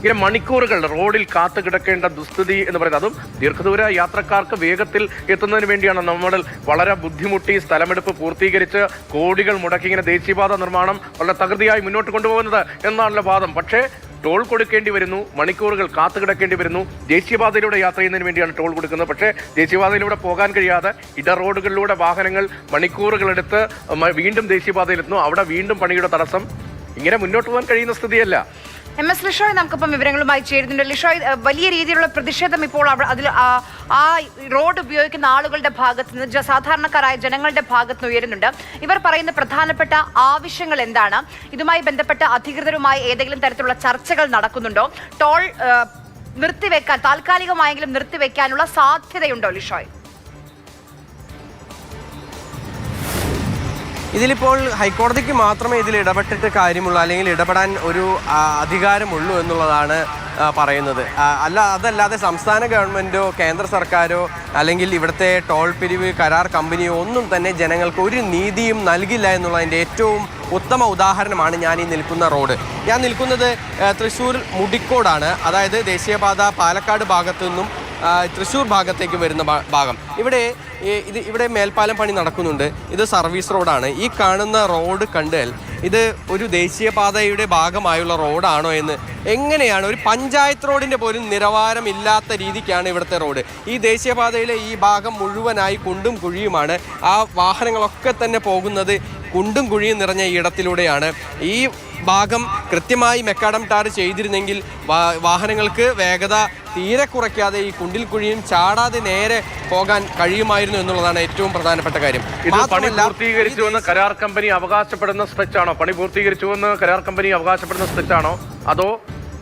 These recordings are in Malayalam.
ഇങ്ങനെ മണിക്കൂറുകൾ റോഡിൽ കാത്തു കിടക്കേണ്ട ദുസ്ഥിതി എന്ന് പറയുന്നത് അതും ദീർഘദൂര യാത്രക്കാർക്ക് വേഗത്തിൽ എത്തുന്നതിന് വേണ്ടിയാണ്. നമ്മൾ വളരെ ബുദ്ധിമുട്ടി സ്ഥലമെടുപ്പ് പൂർത്തീകരിച്ച് കോടികൾ മുടക്കി ഇങ്ങനെ ദേശീയപാത നിർമ്മാണം വളരെ തകൃതിയായി മുന്നോട്ട് കൊണ്ടുപോകുന്നത് എന്നാണല്ലോ വാദം. പക്ഷേ ടോൾ കൊടുക്കേണ്ടി വരുന്നു മണിക്കൂറുകൾ കാത്തു കിടക്കേണ്ടി വരുന്നു. ദേശീയപാതയിലൂടെ യാത്ര ചെയ്യുന്നതിന് വേണ്ടിയാണ് ടോൾ കൊടുക്കുന്നത്. പക്ഷേ ദേശീയപാതയിലൂടെ പോകാൻ കഴിയാതെ ഇട റോഡുകളിലൂടെ വാഹനങ്ങൾ മണിക്കൂറുകളെടുത്ത് വീണ്ടും ദേശീയപാതയിലെത്തുന്നു അവിടെ വീണ്ടും പണിയുടെ തടസ്സം ഇങ്ങനെ മുന്നോട്ട് പോകാൻ കഴിയുന്ന സ്ഥിതിയല്ല. എം എസ് ലിഷോയ് നമുക്കിപ്പം വിവരങ്ങളുമായി ചേരുന്നുണ്ട്. ലിഷോയ് വലിയ രീതിയിലുള്ള പ്രതിഷേധം ഇപ്പോൾ അതിൽ ആ- റോഡ് ഉപയോഗിക്കുന്ന ആളുകളുടെ ഭാഗത്ത് നിന്ന് സാധാരണക്കാരായ ജനങ്ങളുടെ ഭാഗത്ത് നിന്ന് ഉയരുന്നുണ്ട്. ഇവർ പറയുന്ന പ്രധാനപ്പെട്ട ആവശ്യങ്ങൾ എന്താണ്? ഇതുമായി ബന്ധപ്പെട്ട അധികൃതരുമായി ഏതെങ്കിലും തരത്തിലുള്ള ചർച്ചകൾ നടക്കുന്നുണ്ടോ? ടോൾ നിർത്തിവെക്കാൻ താൽക്കാലികമായെങ്കിലും നിർത്തിവെക്കാനുള്ള സാധ്യതയുണ്ടോ ലിഷോയ്? ഇതിലിപ്പോൾ ഹൈക്കോടതിക്ക് മാത്രമേ ഇതിൽ ഇടപെട്ടിട്ട് കാര്യമുള്ളൂ അല്ലെങ്കിൽ ഇടപെടാൻ ഒരു അധികാരമുള്ളൂ എന്നുള്ളതാണ് പറയുന്നത്. അല്ല അതല്ലാതെ സംസ്ഥാന ഗവൺമെന്റോ കേന്ദ്ര സർക്കാരോ അല്ലെങ്കിൽ ഇവിടുത്തെ ടോൾ പിരിവ് കരാർ കമ്പനിയോ ഒന്നും തന്നെ ജനങ്ങൾക്ക് ഒരു നീതിയും നൽകില്ല എന്നുള്ളതിന്റെ ഏറ്റവും ഉത്തമ ഉദാഹരണമാണ് ഞാൻ ഈ നിൽക്കുന്ന റോഡ്. ഞാൻ നിൽക്കുന്നത് തൃശ്ശൂർ മുടിക്കോടാണ്. അതായത് ദേശീയപാത പാലക്കാട് ഭാഗത്തു നിന്നും തൃശ്ശൂർ ഭാഗത്തേക്ക് വരുന്ന ഭാഗം. ഇവിടെ ഇത് ഇവിടെ മേൽപ്പാലം പണി നടക്കുന്നുണ്ട്. ഇത് സർവീസ് റോഡാണ്. ഈ കാണുന്ന റോഡ് കണ്ടാൽ ഇത് ഒരു ദേശീയപാതയുടെ ഭാഗമായുള്ള റോഡാണോ എന്ന് എങ്ങനെയാണ്? ഒരു പഞ്ചായത്ത് റോഡിന്റെ പോലും നിലവാരം ഇല്ലാത്ത രീതിക്കാണ് ഇവിടുത്തെ റോഡ്. ഈ ദേശീയപാതയിലെ ഈ ഭാഗം മുഴുവനായി കുണ്ടും കുഴിയുമാണ്. ആ വാഹനങ്ങളൊക്കെ തന്നെ പോകുന്നത് കുണ്ടും കുഴിയും നിറഞ്ഞ ഈ ഇടത്തിലൂടെയാണ്. ഈ ഭാഗം കൃത്യമായി മെക്കാഡം ടാർ ചെയ്തിരുന്നെങ്കിൽ വാഹനങ്ങൾക്ക് വേഗത തീരെ കുറയ്ക്കാതെ ഈ കുണ്ടിൽ കുഴിയും ചാടാതെ നേരെ പോകാൻ കഴിയുമായിരുന്നു എന്നുള്ളതാണ് ഏറ്റവും പ്രധാനപ്പെട്ട കാര്യം. പണി പൂർത്തീകരിച്ചുവെന്ന് കരാർ കമ്പനി അവകാശപ്പെടുന്ന സ്ട്രെച്ചാണോ പണി പൂർത്തീകരിച്ചുവെന്ന് കരാർ കമ്പനി അവകാശപ്പെടുന്ന സ്ട്രെച്ചാണോ അതോ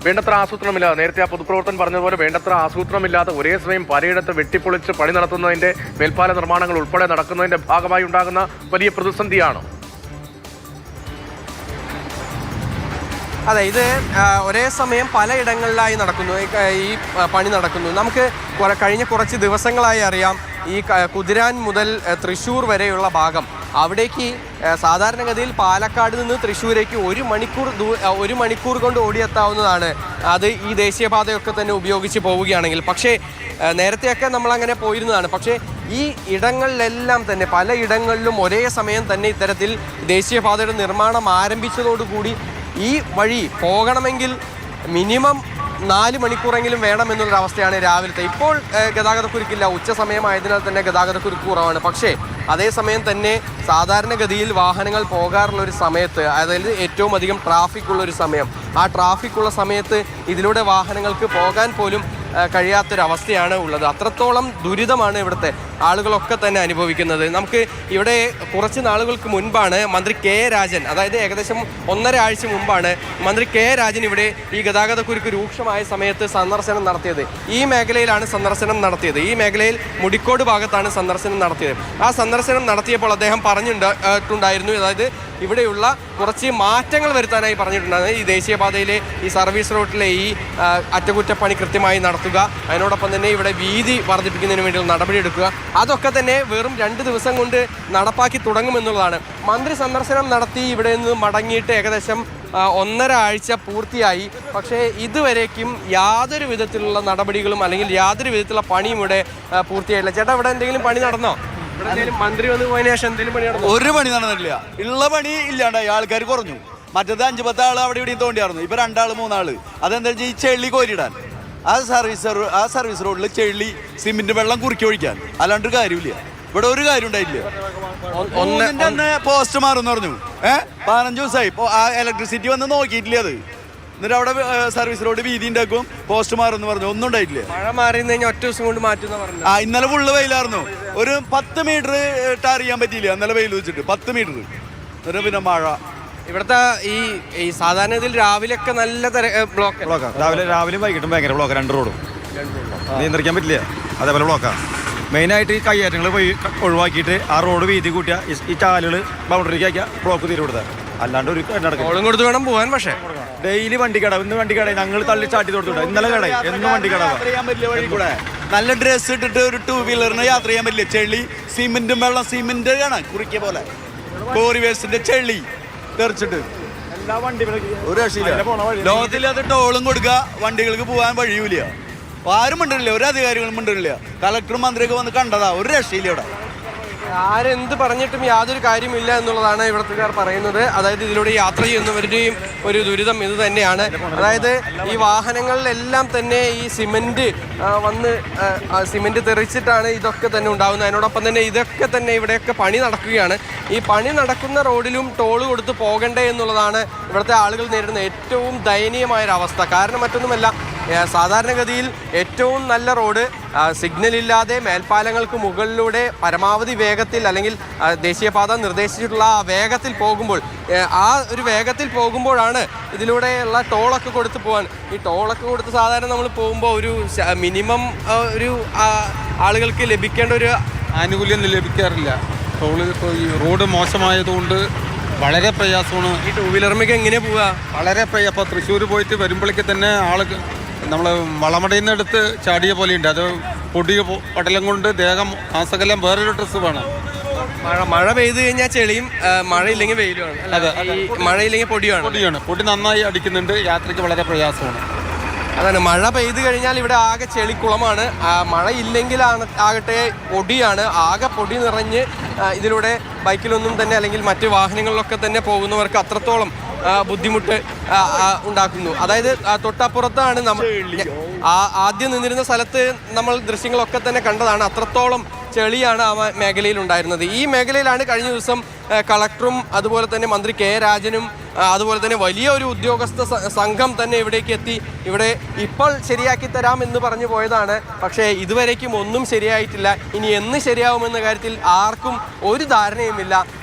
വേണ്ടത്ര ആസൂത്രണമില്ലാതെ? നേരത്തെ ആ പൊതുപ്രവർത്തൻ പറഞ്ഞതുപോലെ വേണ്ടത്ര ആസൂത്രണമില്ലാതെ ഒരേ സമയം പലയിടത്ത് വെട്ടിപ്പൊളിച്ച് പണി നടത്തുന്നതിന്റെ മേൽപ്പാല നിർമ്മാണങ്ങൾ ഉൾപ്പെടെ നടക്കുന്നതിന്റെ ഭാഗമായി ഉണ്ടാകുന്ന വലിയ പ്രതിസന്ധിയാണോ? അതെ ഇത് ഒരേ സമയം പലയിടങ്ങളിലായി നടക്കുന്നു. ഈ പണി നടക്കുന്നു. നമുക്ക് കഴിഞ്ഞ കുറച്ച് ദിവസങ്ങളായി അറിയാം ഈ കുതിരാൻ മുതൽ തൃശ്ശൂർ വരെയുള്ള ഭാഗം. അവിടേക്ക് സാധാരണഗതിയിൽ പാലക്കാട് നിന്ന് തൃശ്ശൂരേക്ക് ഒരു മണിക്കൂർ ഒരു മണിക്കൂർ കൊണ്ട് ഓടിയെത്താവുന്നതാണ്. അത് ഈ ദേശീയപാതയൊക്കെ തന്നെ ഉപയോഗിച്ച് പോവുകയാണെങ്കിൽ. പക്ഷേ നേരത്തെയൊക്കെ നമ്മളങ്ങനെ പോയിരുന്നതാണ്. പക്ഷേ ഈ ഇടങ്ങളിലെല്ലാം തന്നെ പല ഇടങ്ങളിലും ഒരേ സമയം തന്നെ ഇത്തരത്തിൽ ദേശീയപാതയുടെ നിർമ്മാണം ആരംഭിച്ചതോടുകൂടി ഈ വഴി പോകണമെങ്കിൽ മിനിമം നാല് മണിക്കൂറെങ്കിലും വേണമെന്നുള്ളൊരവസ്ഥയാണ് രാവിലത്തെ. ഇപ്പോൾ ഗതാഗതക്കുരുക്കില്ല. ഉച്ച സമയമായതിനാൽ തന്നെ ഗതാഗതക്കുരുക്ക് കുറവാണ്. പക്ഷേ അതേസമയം തന്നെ സാധാരണഗതിയിൽ വാഹനങ്ങൾ പോകാറുള്ള ഒരു സമയത്ത് അതായത് ഏറ്റവും അധികം ട്രാഫിക് ഉള്ള ഒരു സമയം ആ ട്രാഫിക് ഉള്ള സമയത്ത് ഇതിലൂടെ വാഹനങ്ങൾക്ക് പോകാൻ പോലും കഴിയാത്തൊരവസ്ഥയാണ് ഉള്ളത്. അത്രത്തോളം ദുരിതമാണ് ഇവിടുത്തെ. ആളുകളൊക്കെ തന്നെ അനുഭവിക്കുന്നത്. നമുക്ക് ഇവിടെ കുറച്ച് നാളുകൾക്ക് മുൻപാണ് മന്ത്രി കെ രാജൻ അതായത് ഏകദേശം ഒന്നര ആഴ്ച മുമ്പാണ് മന്ത്രി കെ രാജൻ ഇവിടെ ഈ ഗതാഗതക്കുരുക്ക് രൂക്ഷമായ സമയത്ത് സന്ദർശനം നടത്തിയത്. ഈ മേഖലയിലാണ് സന്ദർശനം നടത്തിയത്. ഈ മേഖലയിൽ മുടിക്കോട് ഭാഗത്താണ് സന്ദർശനം നടത്തിയത്. ആ സന്ദർശനം നടത്തിയപ്പോൾ അദ്ദേഹം പറഞ്ഞിട്ടുണ്ടായിരുന്നു അതായത് ഇവിടെയുള്ള കുറച്ച് മാറ്റങ്ങൾ വരുത്താനായി പറഞ്ഞിട്ടുണ്ടായിരുന്നു. ഈ ദേശീയപാതയിലെ ഈ സർവീസ് റോഡിലെ ഈ അറ്റകുറ്റപ്പണി കൃത്യമായി നടത്തുക അതിനോടൊപ്പം തന്നെ ഇവിടെ വീതി വർദ്ധിപ്പിക്കുന്നതിന് വേണ്ടിയുള്ള നടപടിയെടുക്കുക അതൊക്കെ തന്നെ വെറും രണ്ട് ദിവസം കൊണ്ട് നടപ്പാക്കി തുടങ്ങുമെന്നുള്ളതാണ്. മന്ത്രി സന്ദർശനം നടത്തി ഇവിടെ നിന്ന് മടങ്ങിയിട്ട് ഏകദേശം ഒന്നര ആഴ്ച പൂർത്തിയായി. പക്ഷേ ഇതുവരേക്കും യാതൊരു വിധത്തിലുള്ള നടപടികളും അല്ലെങ്കിൽ യാതൊരു വിധത്തിലുള്ള പണിയും ഇവിടെ പൂർത്തിയായില്ല. ചേട്ടാ ഇവിടെ എന്തെങ്കിലും പണി നടന്നോ? മന്ത്രി വന്ന് പോയതിനു ശേഷം എന്തെങ്കിലും പണി നടന്നോ? ഒരു പണി നടന്നിട്ടില്ല. ഉള്ള പണി ഇല്ലാണ്ടായി. ആൾക്കാർ കുറഞ്ഞു. മറ്റത് അഞ്ചു പത്ത് ആൾ അവിടെ ഇവിടെയും തോണ്ടിയായിരുന്നു. ഇപ്പൊ രണ്ടാൾ മൂന്നാൾ. അതെന്താ വെച്ചാൽ ഈ ചെള്ളി കോരിടാൻ ആ സർവീസ് ആ സർവീസ് റോഡിൽ ചെള്ളി സിമെന്റ് വെള്ളം കുറുക്കി ഒഴിക്കാൻ. അല്ലാണ്ട് കാര്യമില്ല ഇവിടെ ഒരു കാര്യം ഉണ്ടായില്ല പോസ്റ്റ് മാറും പറഞ്ഞു. ഏഹ് പതിനഞ്ച് ദിവസമായി ഇലക്ട്രിസിറ്റി വന്ന് നോക്കിയിട്ടില്ല അത്. എന്നിട്ട് അവിടെ സർവീസ് റോഡ് വീതി ഉണ്ടാക്കും. പോസ്റ്റ് മാറും പറഞ്ഞു. ഒന്നും ഉണ്ടായിട്ടില്ല. മഴ മാറി കഴിഞ്ഞാൽ ഒറ്റ ദിവസം കൊണ്ട് മാറ്റുന്ന പറഞ്ഞു ആ ഇന്നലെ ഫുള്ള് വെയിലായിരുന്നു. ഒരു പത്ത് മീറ്റർ ടാർ ചെയ്യാൻ പറ്റിയില്ല. ഇന്നലെ വെയിൽ വെച്ചിട്ട് പത്ത് മീറ്റർ എന്നിട്ട് പിന്നെ മഴ. ഇവിടുത്തെ ഈ ഈ സാധാരണ ഇതിൽ രാവിലെയൊക്കെ നല്ല ബ്ലോക്ക് ബ്ലോക്കാ രാവിലെ രാവിലെയും വൈകിട്ടും ഭയങ്കര ബ്ലോക്ക് രണ്ട് റോഡും നിയന്ത്രിക്കാൻ പറ്റില്ല. അതേപോലെ ബ്ലോക്കാ മെയിനായിട്ട് ഈ കയ്യേറ്റങ്ങൾ പോയി ഒഴിവാക്കിയിട്ട് ആ റോഡ് വീതി കൂട്ടിയ ഈ- ചാലുകൾ ബൗണ്ടറിക്ക് ആക്കിയ ബ്ലോക്ക് തീരെ കൊടുത്താൽ അല്ലാണ്ട് ഒരു നടക്കും കൊടുത്ത് വേണം പോകാൻ പക്ഷേ. ഡെയിലി വണ്ടി കട ഇന്ന് വണ്ടി കട. ഞങ്ങൾ തള്ളി ചാട്ടി കൊടുത്തു ഇന്നലെ കട. എന്ന് വണ്ടി കട ചെയ്യാൻ പറ്റില്ല വഴി കൂടെ നല്ല ഡ്രസ് ഇട്ടിട്ട് ഒരു ടൂ വീലറിന് യാത്ര ചെയ്യാൻ പറ്റില്ല. ചെളി സിമെന്റും വെള്ളം സിമെന്റ് ആണ് കുറിക്കിയ പോലെ. കോറിവേഴ്സിന്റെ ചെളി. തെറിച്ചിട്ട്. ഒരു രക്ഷയില്ല. ലോകത്തിൽ അത് ടോളും കൊടുക്കുക വണ്ടികൾക്ക് പോകാൻ വഴിയൂല ആരും മിണ്ടില്ല ഒരു അധികാരികളും മിണ്ടില്ല കളക്ടറും മന്ത്രിയൊക്കെ വന്ന് കണ്ടതാ ഒരു രക്ഷയില്ല ഇവിടെ. ആരെന്ത് പറഞ്ഞിട്ടും യാതൊരു കാര്യമില്ല എന്നുള്ളതാണ് ഇവിടത്തുകാർ പറയുന്നത്. അതായത് ഇതിലൂടെ യാത്ര ചെയ്യുന്നവരുടെയും ഒരു ദുരിതം ഇത് തന്നെയാണ്. അതായത് ഈ വാഹനങ്ങളിലെല്ലാം തന്നെ ഈ സിമെന്റ് വന്ന് സിമെന്റ് തെറിച്ചിട്ടാണ് ഇതൊക്കെ തന്നെ ഉണ്ടാകുന്നത്. അതിനോടൊപ്പം തന്നെ ഇതൊക്കെ തന്നെ ഇവിടെയൊക്കെ പണി നടക്കുകയാണ്. ഈ പണി നടക്കുന്ന റോഡിലും ടോൾ കൊടുത്ത് പോകണ്ടേ എന്നുള്ളതാണ് ഇവിടുത്തെ ആളുകൾ നേരിടുന്ന ഏറ്റവും ദയനീയമായൊരവസ്ഥ. കാരണം മറ്റൊന്നുമല്ല സാധാരണഗതിയിൽ ഏറ്റവും നല്ല റോഡ് സിഗ്നൽ ഇല്ലാതെ മേൽപ്പാലങ്ങൾക്ക് മുകളിലൂടെ പരമാവധി വേഗത്തിൽ അല്ലെങ്കിൽ ദേശീയപാത നിർദ്ദേശിച്ചിട്ടുള്ള ആ വേഗത്തിൽ പോകുമ്പോൾ ആ ഒരു വേഗത്തിൽ പോകുമ്പോഴാണ് ഇതിലൂടെയുള്ള ടോളൊക്കെ കൊടുത്ത് പോകാൻ. ഈ ടോളൊക്കെ കൊടുത്ത് സാധാരണ നമ്മൾ പോകുമ്പോൾ ഒരു മിനിമം ഒരു ആളുകൾക്ക് ലഭിക്കേണ്ട ഒരു ആനുകൂല്യം ലഭിക്കാറില്ല. ടോൾ ഇപ്പോൾ ഈ റോഡ് മോശമായതുകൊണ്ട് വളരെ പ്രയാസമാണ്. ഈ ടൂ വീലർമൊക്കെ എങ്ങനെ പോവുക? വളരെ പ്രയാസം അപ്പോൾ തൃശ്ശൂർ പോയിട്ട് വരുമ്പോഴേക്ക് തന്നെ ആൾ നമ്മൾ വളമടയിൽ നിന്ന് എടുത്ത് ചാടിയ പോലെയുണ്ട്. അത് പൊടിയ പടലം കൊണ്ട് ദേഹം ആസകലം വേറൊരു ഡ്രസ്സ് വേണം. മഴ മഴ പെയ്തു കഴിഞ്ഞാൽ ചെളിയും മഴയില്ലെങ്കിൽ വെയിലുമാണ്. അതെ മഴയില്ലെങ്കിൽ പൊടിയാണ്. പൊടിയാണ്. പൊടി നന്നായി അടിക്കുന്നുണ്ട്. യാത്രയ്ക്ക് വളരെ പ്രയാസമാണ്. അതാണ് മഴ പെയ്തു കഴിഞ്ഞാൽ ഇവിടെ ആകെ ചെളിക്കുളമാണ്. മഴ ഇല്ലെങ്കിലാണ് ആകട്ടെ പൊടിയാണ്. ആകെ പൊടി നിറഞ്ഞ് ഇതിലൂടെ ബൈക്കിലൊന്നും തന്നെ അല്ലെങ്കിൽ മറ്റ് വാഹനങ്ങളിലൊക്കെ തന്നെ പോകുന്നവർക്ക് അത്രത്തോളം ബുദ്ധിമുട്ട് ഉണ്ടാക്കുന്നു. അതായത് തൊട്ടപ്പുറത്താണ് നമ്മൾ ആ- ആദ്യം നിന്നിരുന്ന സ്ഥലത്ത് നമ്മൾ ദൃശ്യങ്ങളൊക്കെ തന്നെ കണ്ടതാണ്. അത്രത്തോളം ചെളിയാണ് ആ മേഖലയിൽ ഉണ്ടായിരുന്നത്. ഈ മേഖലയിലാണ് കഴിഞ്ഞ ദിവസം കളക്ടറും അതുപോലെ തന്നെ മന്ത്രി കെ രാജനും അതുപോലെ തന്നെ വലിയ ഒരു ഉദ്യോഗസ്ഥ സംഘം തന്നെ ഇവിടേക്ക് എത്തി. ഇവിടെ ഇപ്പോൾ ശരിയാക്കി തരാം എന്ന് പറഞ്ഞു പോയതാണ്. പക്ഷേ ഇതുവരേക്കും ഒന്നും ശരിയായിട്ടില്ല. ഇനി എന്ന് ശരിയാവുമെന്ന കാര്യത്തിൽ ആർക്കും ഒരു ധാരണയുമില്ല.